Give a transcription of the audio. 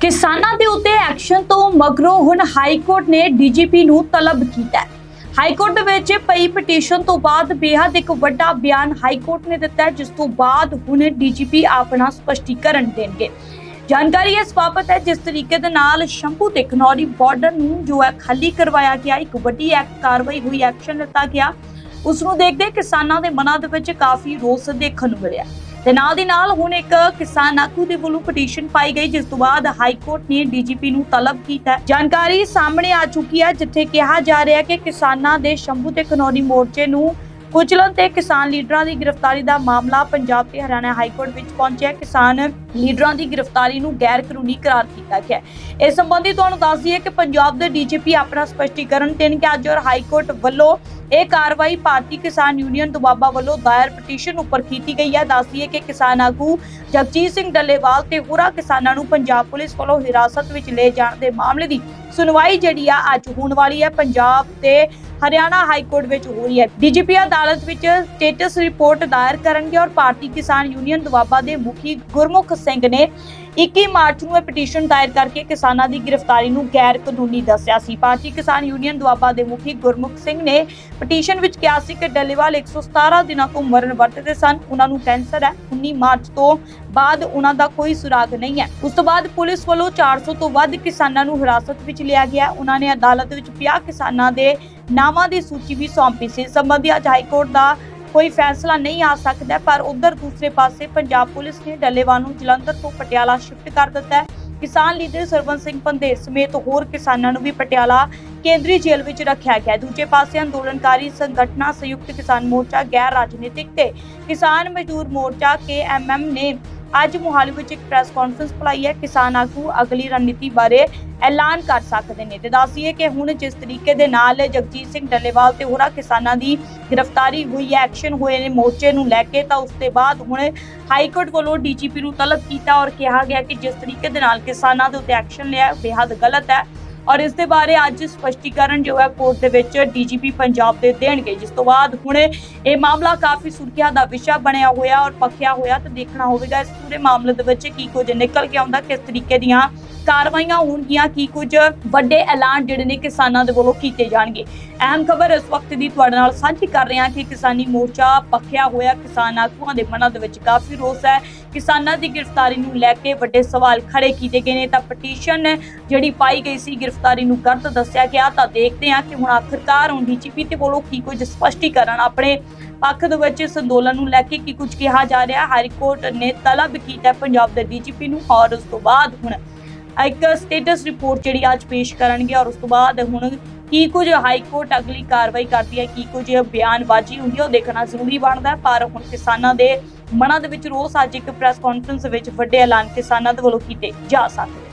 ਕਿਸਾਨਾਂ ਦੇ ਉੱਤੇ ਐਕਸ਼ਨ ਤੋਂ ਮਗਰੋਂ ਹੁਣ ਹਾਈ ਕੋਰਟ ਨੇ ਡੀਜੀਪੀ ਨੂੰ ਤਲਬ ਕੀਤਾ ਹਾਈ ਕੋਰਟ ਦੇ ਵਿੱਚ ਪਈ ਪਟੀਸ਼ਨ ਤੋਂ ਬਾਅਦ ਬੇहद ਇੱਕ ਵੱਡਾ ਬਿਆਨ ਹਾਈ ਕੋਰਟ ਨੇ ਦਿੱਤਾ ਹੈ, ਜਿਸ ਤੋਂ ਬਾਅਦ ਹੁਣ ਡੀਜੀਪੀ ਆਪਣਾ ਸਪਸ਼ਟੀਕਰਨ ਦੇਣਗੇ। ਜਾਣਕਾਰੀ ਇਸ ਬਾਬਤ ਹੈ, ਜਿਸ ਤਰੀਕੇ ਦੇ ਨਾਲ ਸ਼ੰਭੂ ਤੇ ਖਨੌਰੀ ਬਾਰਡਰ ਨੂੰ ਜੋ ਹੈ ਖਾਲੀ ਕਰਵਾਇਆ ਗਿਆ, ਇੱਕ ਵੱਡੀ ਕਾਰਵਾਈ ਹੋਈ, ਐਕਸ਼ਨ ਲਿੱਤਾ ਗਿਆ। ਉਸ ਨੂੰ ਦੇਖਦੇ ਕਿਸਾਨਾਂ ਦੇ ਮਨਾਂ ਦੇ ਵਿੱਚ ਕਾਫੀ ਰੋਸ ਦੇਖਣ ਨੂੰ ਮਿਲਿਆ। ਤੇ ਨਾਲ ਦੀ ਨਾਲ ਹੁਣ ਇੱਕ ਕਿਸਾਨ ਆਗੂ ਦੇ ਵੱਲੋਂ ਪਟੀਸ਼ਨ ਪਾਈ ਗਈ, ਜਿਸ ਤੋਂ ਬਾਅਦ ਹਾਈ ਕੋਰਟ ਨੇ ਡੀਜੀਪੀ ਨੂੰ ਤਲਬ ਕੀਤਾ। ਜਾਣਕਾਰੀ ਸਾਹਮਣੇ ਆ ਚੁੱਕੀ ਹੈ, ਜਿੱਥੇ ਕਿਹਾ ਜਾ ਰਿਹਾ ਹੈ ਕਿ ਕਿਸਾਨਾਂ ਦੇ ਸ਼ੰਭੂ ਤੇ ਖਨੌਰੀ ਮੋਰਚੇ ਨੂੰ ਕੁਚਲਣ ਤੇ ਕਿਸਾਨ ਲੀਡਰਾਂ ਦੀ ਗ੍ਰਿਫਤਾਰੀ ਦਾ ਮਾਮਲਾ ਪੰਜਾਬ ਤੇ ਹਰਿਆਣਾ ਹਾਈ ਕੋਰਟ ਵਿੱਚ ਪਹੁੰਚਿਆ। ਕਿਸਾਨ ਲੀਡਰਾਂ ਦੀ ਗ੍ਰਿਫਤਾਰੀ ਨੂੰ ਗੈਰ ਕਾਨੂੰਨੀ ਕਰਾਰ ਕੀਤਾ ਗਿਆ ਇਸ ਸੰਬੰਧੀ ਤੁਹਾਨੂੰ ਦੱਸ ਦਈਏ ਕਿ ਪੰਜਾਬ ਦੇ ਡੀਜੀਪੀ ਆਪਣਾ ਸਪਸ਼ਟੀਕਰਨ ਦੇਣ ਕਿ ਅੱਜ ਔਰ ਹਾਈ ਕੋਰਟ ਵੱਲੋਂ ਇਹ ਕਾਰਵਾਈ ਭਾਰਤੀ ਕਿਸਾਨ ਯੂਨੀਅਨ ਦੁਆਬਾ ਵੱਲੋਂ ਦਾਇਰ ਪਟੀਸ਼ਨ ਉੱਪਰ ਕੀਤੀ ਗਈ ਹੈ। ਦੱਸ ਦਈਏ ਕਿ ਕਿਸਾਨ ਆਗੂ ਜਗਜੀਤ ਸਿੰਘ ਡੱਲੇਵਾਲ ਤੇ ਹੋਰਾਂ ਕਿਸਾਨਾਂ ਨੂੰ ਪੰਜਾਬ ਪੁਲਿਸ ਵੱਲੋਂ ਹਿਰਾਸਤ ਵਿੱਚ ਲਏ ਜਾਣ ਦੇ ਮਾਮਲੇ ਦੀ ਸੁਣਵਾਈ ਜਿਹੜੀ ਆ ਅੱਜ ਹੋਣ ਵਾਲੀ ਹੈ। ਪੰਜਾਬ ਤੇ ਹਰਿਆਣਾ ਹਾਈ ਕੋਰਟ ਵਿੱਚ ਹੋ ਰਹੀ ਹੈ। ਡੀਜੀਪੀ ਅਦਾਲਤ ਵਿੱਚ ਸਟੇਟਸ ਰਿਪੋਰਟ ਦਾਇਰ ਕਰਨਗੇ ਔਰ ਭਾਰਤੀ ਕਿਸਾਨ ਯੂਨੀਅਨ ਦੁਆਬਾ ਦੇ ਮੁਖੀ ਗੁਰਮੁਖ ਸਿੰਘ ਨੇ 21 ਮਾਰਚ ਨੂੰ ਇਹ ਪਟੀਸ਼ਨ ਦਾਇਰ ਕਰਕੇ ਕਿਸਾਨਾਂ ਦੀ ਗ੍ਰਿਫਤਾਰੀ ਨੂੰ ਗੈਰ ਕਾਨੂੰਨੀ ਦੱਸਿਆ ਸੀ। ਭਾਰਤੀ ਕਿਸਾਨ ਯੂਨੀਅਨ ਦੁਆਬਾ ਦੇ ਮੁਖੀ ਗੁਰਮੁਖ ਸਿੰਘ ਨੇ ਪਟੀਸ਼ਨ ਵਿੱਚ ਕਿਹਾ ਸੀ ਕਿ ਡੱਲੇਵਾਲ 117 ਦਿਨਾਂ ਤੋਂ ਮਰਨ ਵਰਤਦੇ ਸਨ। ਉਹਨਾਂ ਨੂੰ ਕੈਂਸਰ ਹੈ। 19 ਮਾਰਚ ਤੋਂ ਬਾਅਦ ਉਹਨਾਂ ਦਾ ਕੋਈ ਸੁਰਾਗ ਨਹੀਂ ਹੈ। ਉਸ ਤੋਂ ਬਾਅਦ ਪੁਲਿਸ ਵੱਲੋਂ 400 ਤੋਂ ਵੱਧ ਕਿਸਾਨਾਂ ਨੂੰ ਹਿਰਾਸਤ ਵਿੱਚ ਲਿਆ ਗਿਆ। ਉਹਨਾਂ ਨੇ ਅਦਾਲਤ ਵਿੱਚ 50 ਕਿਸਾਨਾਂ ਦੇ ਨਾਵਾਂ ਦੀ ਸੂਚੀ ਵੀ ਸੌਂਪੀ ਸੀ। ਇਸ ਸੰਬੰਧੀ ਅੱਜ ਹਾਈ ਕੋਰਟ ਦਾ ਕੋਈ ਫੈਸਲਾ ਨਹੀਂ ਆ ਸਕਦਾ, ਪਰ ਉਧਰ ਦੂਸਰੇ ਪਾਸੇ ਪੰਜਾਬ ਪੁਲਿਸ ਨੇ ਡੱਲੇਵਾਲ ਨੂੰ ਜਲੰਧਰ ਤੋਂ ਪਟਿਆਲਾ ਸ਼ਿਫਟ ਕਰ ਦਿੱਤਾ ਹੈ। ਕਿਸਾਨ ਲੀਡਰ ਸਰਵਨ ਸਿੰਘ ਪੰਧੇਰ ਸਮੇਤ ਹੋਰ ਕਿਸਾਨਾਂ ਨੂੰ ਵੀ ਪਟਿਆਲਾ ਕੇਂਦਰੀ ਜੇਲ੍ਹ ਵਿੱਚ ਰੱਖਿਆ ਗਿਆ। ਦੂਜੇ ਪਾਸੇ ਅੰਦੋਲਨਕਾਰੀ ਸੰਗਠਨਾਂ ਸੰਯੁਕਤ ਕਿਸਾਨ ਮੋਰਚਾ, ਗੈਰ ਰਾਜਨੀਤਿਕ ਤੇ ਕਿਸਾਨ ਮਜ਼ਦੂਰ ਮੋਰਚਾ ਕੇਐਮਐਮ ਨੇ ਅੱਜ ਮੁਹਾਲੀ ਵਿੱਚ ਇੱਕ ਪ੍ਰੈਸ ਕਾਨਫਰੰਸ ਬੁਲਾਈ ਹੈ। ਕਿਸਾਨ ਆਗੂ ਅਗਲੀ ਰਣਨੀਤੀ ਬਾਰੇ ਐਲਾਨ ਕਰ ਸਕਦੇ ਨੇ। ਤੇ ਦੱਸੀਏ ਕਿ ਹੁਣ ਜਿਸ ਤਰੀਕੇ ਦੇ ਨਾਲ ਜਗਜੀਤ ਸਿੰਘ ਡੱਲੇਵਾਲ ਤੇ ਹੋਰਾਂ ਕਿਸਾਨਾਂ ਦੀ ਗ੍ਰਿਫਤਾਰੀ ਹੋਈ ਹੈ, ਐਕਸ਼ਨ ਹੋਏ ਨੇ ਮੋਰਚੇ ਨੂੰ ਲੈ ਕੇ, ਤਾਂ ਉਸ ਤੋਂ ਬਾਅਦ ਹੁਣ ਹਾਈ ਕੋਰਟ ਵੱਲੋਂ ਡੀਜੀਪੀ ਨੂੰ ਤਲਬ ਕੀਤਾ ਔਰ ਕਿਹਾ ਗਿਆ ਕਿ ਜਿਸ ਤਰੀਕੇ ਦੇ ਨਾਲ ਕਿਸਾਨਾਂ ਦੇ ਉੱਤੇ ਐਕਸ਼ਨ ਲਿਆ ਬੇहद ਗਲਤ ਹੈ। ਔਰ ਇਸ ਦੇ ਬਾਰੇ ਅੱਜ ਸਪਸ਼ਟੀਕਰਨ ਜੋ ਹੈ ਕੋਰਟ ਦੇ ਵਿੱਚ ਡੀਜੀਪੀ ਪੰਜਾਬ ਦੇ ਦੇਣਗੇ। ਜਿਸ ਤੋਂ ਬਾਅਦ ਹੁਣ ਇਹ ਮਾਮਲਾ ਕਾਫੀ ਸੁਰਖੀਆਂ ਦਾ ਵਿਸ਼ਾ ਬਣਿਆ ਹੋਇਆ ਔਰ ਪੱਕਿਆ ਹੋਇਆ ਤੇ ਦੇਖਣਾ ਹੋਵੇਗਾ ਇਸ ਪੂਰੇ ਮਾਮਲੇ ਦੇ ਵਿੱਚ ਕੀ ਕੁਝ ਨਿਕਲ ਕੇ ਆਉਂਦਾ, ਕਿਸ ਤਰੀਕੇ ਦੀਆਂ ਕਾਰਵਾਈਆਂ ਹੋਣਗੀਆਂ ਕੀ ਕੁਝ ਵੱਡੇ ਐਲਾਨ ਜਿਹੜੇ ਨੇ ਕਿਸਾਨਾਂ ਦੇ ਵੱਲੋਂ ਕੀਤੇ ਜਾਣਗੇ। ਅਹਿਮ ਖਬਰ ਇਸ ਵਕਤ ਦੀ ਤੁਹਾਡੇ ਨਾਲ ਸਾਂਝੀ ਕਰ ਰਹੇ ਹਾਂ ਕਿ ਕਿਸਾਨੀ ਮੋਰਚਾ ਪੱਕਿਆ ਹੋਇਆ ਕਿਸਾਨ ਆਗੂਆਂ ਦੇ ਮਨਾਂ ਦੇ ਵਿੱਚ ਕਾਫੀ ਰੋਸ ਹੈ। ਕਿਸਾਨਾਂ ਦੀ ਗ੍ਰਿਫਤਾਰੀ ਨੂੰ ਲੈ ਕੇ ਵੱਡੇ ਸਵਾਲ ਖੜੇ ਕੀਤੇ ਗਏ ਨੇ। ਤਾਂ ਪਟੀਸ਼ਨ ਜਿਹੜੀ ਪਾਈ ਗਈ ਸੀ, ਗ੍ਰਿਫਤਾਰੀ ਨੂੰ ਗਲਤ ਦੱਸਿਆ ਗਿਆ। ਤਾਂ ਦੇਖਦੇ ਹਾਂ ਕਿ ਹੁਣ ਆਖਰਕਾਰ ਹੁਣ ਡੀਜੀਪੀ ਤੇ ਵੱਲੋਂ ਕੀ ਕੁਝ ਸਪਸ਼ਟੀਕਰਨ ਆਪਣੇ ਪੱਖ ਦੇ ਵਿੱਚ ਇਸ ਅੰਦੋਲਨ ਨੂੰ ਲੈ ਕੇ ਕੀ ਕੁਝ ਕਿਹਾ ਜਾ ਰਿਹਾ। ਹਾਈ ਕੋਰਟ ਨੇ ਤਲਬ ਕੀਤਾ ਪੰਜਾਬ ਦੇ ਡੀਜੀਪੀ ਨੂੰ ਔਰ ਉਸ ਤੋਂ ਬਾਅਦ ਹੁਣ ਇੱਕ ਸਟੇਟਸ ਰਿਪੋਰਟ ਜਿਹੜੀ ਅੱਜ ਪੇਸ਼ ਕਰਨਗੇ ਔਰ ਉਸ ਤੋਂ ਬਾਅਦ ਹੁਣ ਕੀ ਕੁਝ ਹਾਈ ਕੋਰਟ ਅਗਲੀ ਕਾਰਵਾਈ ਕਰਦੀ ਹੈ, ਕੀ ਕੁਝ ਬਿਆਨਬਾਜ਼ੀ ਹੁੰਦੀ ਹੈ, ਉਹ ਦੇਖਣਾ ਜ਼ਰੂਰੀ ਬਣਦਾ ਪਰ ਹੁਣ ਕਿਸਾਨਾਂ ਦੇ ਮਨਾਂ ਦੇ ਵਿੱਚ ਰੋਸ ਅੱਜ ਇੱਕ ਪ੍ਰੈਸ ਕਾਨਫਰੰਸ ਵਿੱਚ ਵੱਡੇ ਐਲਾਨ ਕਿਸਾਨਾਂ ਦੇ ਵੱਲੋਂ ਕੀਤੇ ਜਾ ਸਕਦੇ